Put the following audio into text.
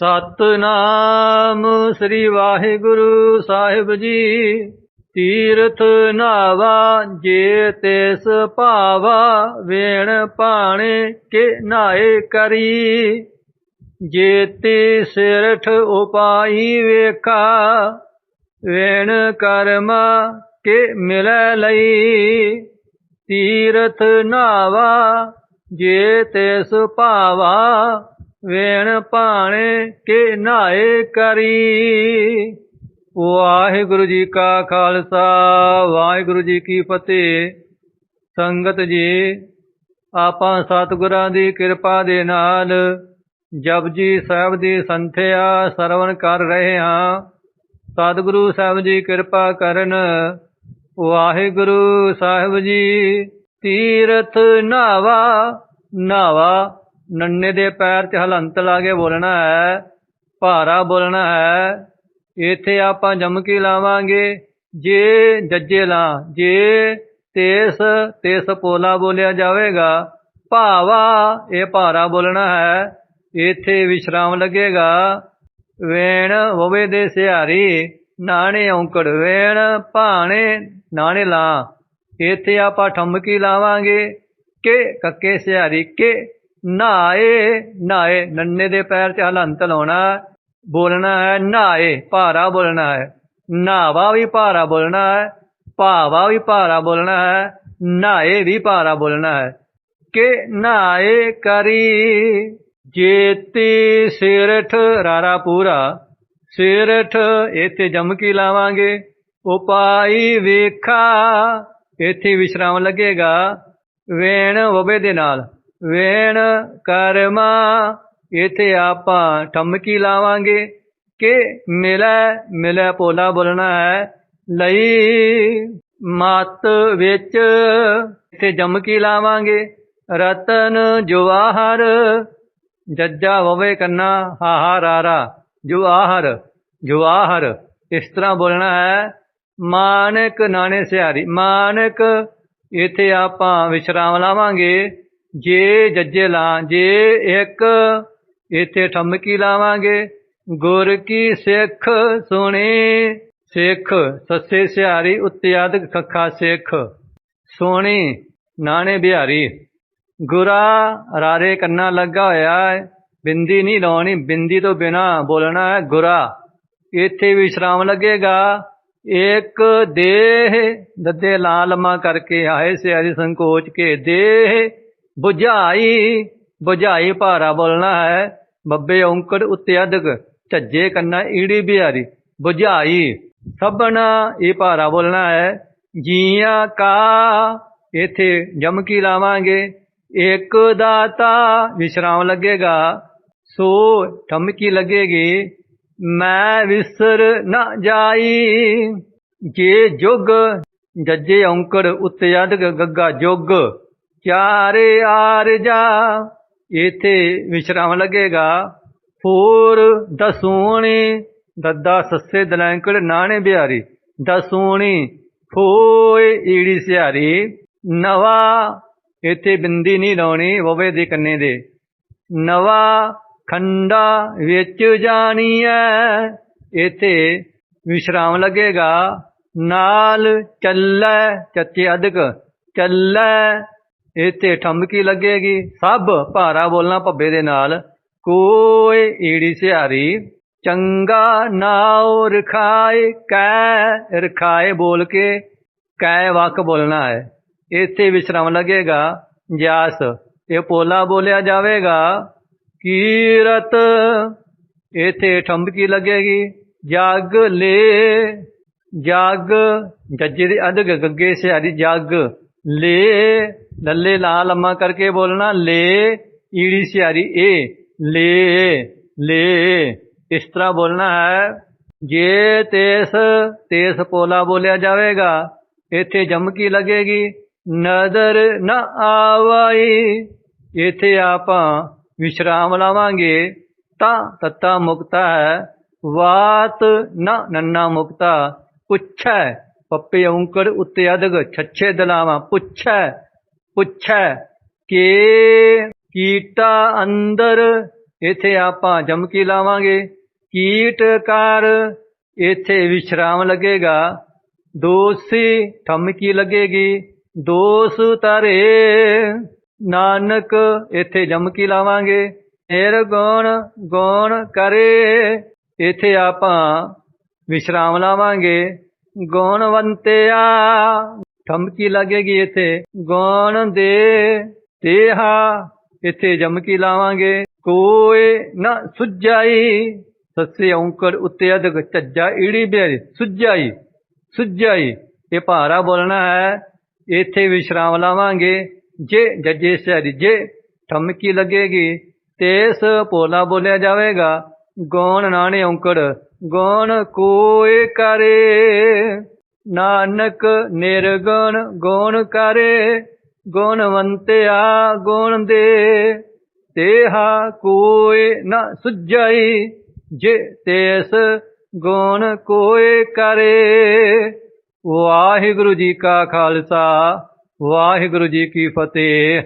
ਸਤਨਾਮ ਸ੍ਰੀ ਵਾਹਿਗੁਰੂ ਸਾਹਿਬ ਜੀ। ਤੀਰਥ ਨਾਵਾ, ਜੇ ਤਿਸ ਭਾਵਾ, ਵੇਣ ਪਾਣੇ ਕੇ ਨਾਏ ਕਰੀ। ਜੇਤੀ ਸਿਰਠ ਉਪਾਈ ਵੇਖਾ, ਵੇਣ ਕਰਮ ਕੇ ਮਿਲੈ ਲਈ। ਤੀਰਥ ਨਾਵਾ, ਜੇ ਤਿਸ ਭਾਵਾ ਵੇਣ ਭਾਣੇ ਕੇ ਨਾਏ ਕਰੀ। ਵਾਹਿਗੁਰੂ ਜੀ ਕਾ ਖਾਲਸਾ, ਵਾਹਿਗੁਰੂ ਜੀ ਕੀ ਫਤਿਹ। ਸੰਗਤ ਜੀ, ਆਪਾਂ ਸਤਿਗੁਰਾਂ ਦੀ ਕਿਰਪਾ ਦੇ ਨਾਲ ਜਪਜੀ ਸਾਹਿਬ ਦੀ ਸੰਥਿਆ ਸਰਵਣ ਕਰ ਰਹੇ ਹਾਂ। ਸਤਿਗੁਰੂ ਸਾਹਿਬ ਜੀ ਕਿਰਪਾ ਕਰਨ, ਵਾਹਿਗੁਰੂ ਸਾਹਿਬ ਜੀ, ਤੀਰਥ ਨਾਵਾ ਨਾਵਾ ਨੰਨੇ ਦੇ ਪੈਰ 'ਚ ਹਲੰਤ ਲਾ ਕੇ ਬੋਲਣਾ ਹੈ, ਭਾਰਾ ਬੋਲਣਾ ਹੈ, ਇੱਥੇ ਆਪਾਂ ਜਮਕੀ ਲਾਵਾਂਗੇ, ਜੇ ਜੱਜੇ ਲਾ, ਜੇ ਤੇਸ ਤੇਸ ਪੋਲਾ ਬੋਲਿਆ ਜਾਵੇਗਾ, ਭਾਵਾ ਇਹ ਭਾਰਾ ਬੋਲਣਾ ਹੈ, ਇੱਥੇ ਵਿਸ਼ਰਾਮ ਲੱਗੇਗਾ, ਵੇਣ ਹੋਵੇ ਦੇ ਸਿਹਾਰੀ, ਨਾਣੇ ਔਂਕੜ ਵੇਣ, ਭਾਣੇ, ਨਾਣੇ ਲਾ, ਇੱਥੇ ਆਪਾਂ ਠਮਕੀ ਲਾਵਾਂਗੇ, ਕਿ ਕੱਕੇ ਸਿਹਾਰੀ ਕੇ ਨਾਏ ਨਾਏ, ਨੰਨੇ ਦੇ ਪੈਰ 'ਚ ਹਲੰਤ ਲਾਉਣਾ ਬੋਲਣਾ ਹੈ, ਨਾਏ, ਭਾਰਾ ਬੋਲਣਾ ਹੈ, ਨਾਵਾ ਵੀ ਭਾਰਾ ਬੋਲਣਾ ਹੈ, ਭਾਵਾ ਵੀ ਭਾਰਾ ਬੋਲਣਾ ਹੈ, ਨਾਏ ਵੀ ਭਾਰਾ ਬੋਲਣਾ ਹੈ। ਕਿ ਨਾਏ ਕਰੀ, ਜੇਤੀ ਸਿਰਠ ਰਾਰਾ ਪੂਰਾ, ਸਿਰਠ ਇੱਥੇ ਜਮਕੀ ਲਾਵਾਂਗੇ, ਉਪਾਈ ਵੇਖਾ, ਇੱਥੇ ਵਿਸ਼ਰਾਮ ਲੱਗੇਗਾ, ਵੇਣ ਵਵੇ ਦੇ ਨਾਲ। ਵੇਣ ਕਰਮਾ, ਇੱਥੇ ਆਪਾਂ ਠਮਕੀ ਲਾਵਾਂਗੇ। ਕਿ ਮਿਲੈ ਮਿਲੈ ਪੋਲਾ ਬੋਲਣਾ ਹੈ, ਲਈ ਮਤ ਵਿੱਚ ਇਥੇ ਜਮਕੀ ਲਾਵਾਂਗੇ। ਰਤਨ ਜਵਾਹਰ ਜੱਜਾ ਵਵੇ ਕੰਨਾ, ਹਾਹਾ ਰਾਰਾ ਜਵਾਹਰ ਜਵਾਹਰ ਇਸ ਤਰ੍ਹਾਂ ਬੋਲਣਾ ਹੈ। ਮਾਨਕ ਨਾਣੇ ਸਿਹਾਰੀ, ਮਾਨਕ, ਇਥੇ ਆਪਾਂ ਵਿਸ਼ਰਾਮ ਲਾਵਾਂਗੇ। ਜੇ ਜੱਜੇ ਲਾ, ਜੇ ਇੱਕ, ਇੱਥੇ ਠਮਕੀ ਲਾਵਾਂਗੇ। ਗੁਰ ਕੀ ਸਿੱਖ ਸੁਣੀ? ਸਿੱਖ, ਸੱਸੇ ਸਿਹਾਰੀ ਉੱਤੇ ਖੱਖਾ ਸਿੱਖ ਸੋਹਣੀ ਨਾਣੇ ਬਿਹਾਰੀ। ਗੁਰਾ ਰਾਰੇ ਕੰਨਾ ਲੱਗਾ ਹੋਇਆ ਹੈ, ਬਿੰਦੀ ਨਹੀਂ ਲਾਉਣੀ, ਬਿੰਦੀ ਤੋਂ ਬਿਨਾ ਬੋਲਣਾ ਹੈ ਗੁਰਾ। ਇੱਥੇ ਵਿਸ਼ਰਾਮ ਲੱਗੇਗਾ। ਇੱਕ ਦੇਹ, ਦੱਦੇ ਲਾ ਲਮਾ ਕਰਕੇ ਆਏ ਸਿਆਰੀ ਸੰਕੋਚ ਕੇ ਦੇਹ। ਬੁਝਾਈ ਬੁਝਾਈ ਭਾਰਾ ਬੋਲਣਾ ਹੈ। ਬੱਬੇ ਔਂਕੜ ਉੱਤੇ ਅਦਕ ਝੱਜੇ ਕੰਨਾ ਈੜੀ ਬਿਹਾਰੀ। 부ਝਾਈ ਸਭਨਾ ਇਹ ਭਾਰਾ ਬੋਲਣਾ ਹੈ। ਜੀਆਂ ਕਾ, ਇਥੇ ਜਮਕੀ ਲਾਵਾਂਗੇ। ਇੱਕ ਦਾਤਾ ਵਿਸ਼ਰਾਮ ਲੱਗੇਗਾ। ਸੋ ਠਮਕੀ ਲੱਗੇਗੀ। ਮੈਂ ਵਿਸਰ ਨਾ ਜਾਈ। ਜੇ ਜੁਗ, ਜੱਜੇ ਔਂਕੜ ਉੱਤੇ ਅਦਕ ਗੱਗਾ ਜੁਗ। ਚਾਰੇ ਆਰ ਜਾ। ਇਥੇ ਵਿਸ਼ਰਾਮ ਲੱਗੇਗਾ। ਫੂਰ ਦਸੂਣੀ, ਦੱਦਾ ਸੱਸੇ ਦਲੈਂਕੜ ਨਾਣੇ ਬਿਹਾਰੀ। ਦਸੂਣੀ ਫੋਏ ਈੜੀ ਸਿਹਾਰੀ। ਨਵਾ, ਇਥੇ ਬਿੰਦੀ ਨਹੀਂ ਲਾਉਣੀ ਵਵੇ ਦੇ ਕੰਨੇ ਦੇ। ਨਵਾ, ਖੰਡਾ ਵਿੱਚ ਜਾਣੀ ਜਾਣੀਐ ਇਥੇ ਵਿਸ਼ਰਾਮ ਲੱਗੇਗਾ। ਨਾਲ ਚੱਲੈ, ਚੱਚੇ ਅਧਿਕ। ਚੱਲੈ ਇਥੇ ਠਮਕੀ ਲੱਗੇਗੀ? ਸਭ ਭਾਰਾ ਬੋਲਣਾ ਭੱਬੇ ਦੇ ਨਾਲ। ਕੋਈ ਈੜੀ ਸਿਹਾਰੀ, ਚੰਗਾ ਨਾਉ ਰਖਾਏ ਕੈ ਰਖਾਏ ਬੋਲ ਕੇ ਕੈ ਵਕ ਬੋਲਣਾ ਹੈ। ਇੱਥੇ ਵਿਸ਼ਰਾਮ ਲੱਗੇਗਾ ਜਾਸ ਇਹ ਪੋਲਾ ਬੋਲਿਆ ਜਾਵੇਗਾ। ਕੀਰਤ, ਇੱਥੇ ਠੰਬਕੀ ਲੱਗੇਗੀ? ਜਗ ਲੈ, ਜਗ, ਜੱਜੇ ਦੇ ਅਧਗ ਗੱਗੇ ਸਿਆਰੀ ਜਗ। ਲੈ ਲੱਲੇ ਲਾ ਲੰਮਾ ਕਰਕੇ ਬੋਲਣਾ ਲੈ ਈੜੀ ਸਿਆਰੀ ਏ ਲੈ ਲੈ ਇਸ ਤਰ੍ਹਾਂ ਬੋਲਣਾ ਹੈ ਜੇ ਤੇਸ ਤੇਸ ਪੋਲਾ ਬੋਲਿਆ ਜਾਵੇਗਾ ਇੱਥੇ ਜਮਕੀ ਲੱਗੇਗੀ ਨਦਰ ਨ ਆਵਾਈ ਇੱਥੇ ਆਪਾਂ ਵਿਸ਼ਰਾਮ ਲਾਵਾਂਗੇ ਤਾਂ ਤੱਤਾ ਮੁਕਤਾ ਹੈ ਵਾਤ ਨ ਨੰਨਾ ਮੁਕਤਾ ਪੁੱਛੈ ਪੱਪੇ ਔਂਕੜ ਉੱਤੇ ਅਦਗ ਛੱਛੇ ਦਲਾਵਾਂ, ਪੁੱਛੈ ਪੁੱਛੈ ਕਿ ਕੀਟਾ ਅੰਦਰ ਇਥੇ ਆਪਾਂ ਜਮਕੀ ਲਾਵਾਂਗੇ। ਕੀਟ ਕਰ ਇਥੇ ਵਿਸ਼ਰਾਮ ਲੱਗੇਗਾ। ਦੋਸੀ ਠਮਕੀ ਲੱਗੇਗੀ। ਦੋਸ ਤਰੇ ਨਾਨਕ ਇੱਥੇ ਜਮਕੀ ਲਾਵਾਂਗੇ। ਨਿਰਗੁਣ ਗੁਣ ਕਰੇ ਇਥੇ ਆਪਾਂ ਵਿਸ਼ਰਾਮ ਲਾਵਾਂਗੇ। ਗੁਣਵੰਤਿਆ। ਠਮਕੀ ਲੱਗੇਗੀ ਇੱਥੇ, ਗੁਣ ਦੇ ਤੇਹਾ। ਇੱਥੇ ਜਮਕੀ ਲਾਵਾਂਗੇ ਕੋਏ ਨਾ ਸੁਜਾਈ ਸੱਸੇ ਔਂਕੜ ਉੱਤੇ ਅਧਿਕ ਝੱਜਾ ਈੜੀ ਬੇਰੀ ਸੁਜਾਈ ਸੁਜਾਈ ਇਹ ਭਾਰਾ ਬੋਲਣਾ ਹੈ, ਇੱਥੇ ਵਿਸ਼ਰਾਮ ਲਾਵਾਂਗੇ। ਜੇ ਜੱਜੇ ਸਹਿਰੀ, ਜੇ ਠਮਕੀ ਲੱਗੇਗੀ, ਤੇ ਇਸ ਬੋਲਿਆ ਜਾਵੇਗਾ ਗੌਣ ਨਾਣੇ ਔਂਕੜ ਗੌਣ ਕੋਏ ਕਰੇ। ਨਾਨਕ ਨਿਰਗੁਣ ਗੁਣ ਕਰੇ, ਗੁਣਵੰਤਿਆ ਗੁਣ ਦੇ। ਤੇਹਾ ਕੋਏ ਨਾ ਸੁਜਾਈ ਜੇ ਤੇਸ ਗੁਣ ਕੋਏ ਕਰੇ। ਵਾਹਿਗੁਰੂ ਜੀ ਕਾ ਖਾਲਸਾ, ਵਾਹਿਗੁਰੂ ਜੀ ਕੀ ਫਤਿਹ।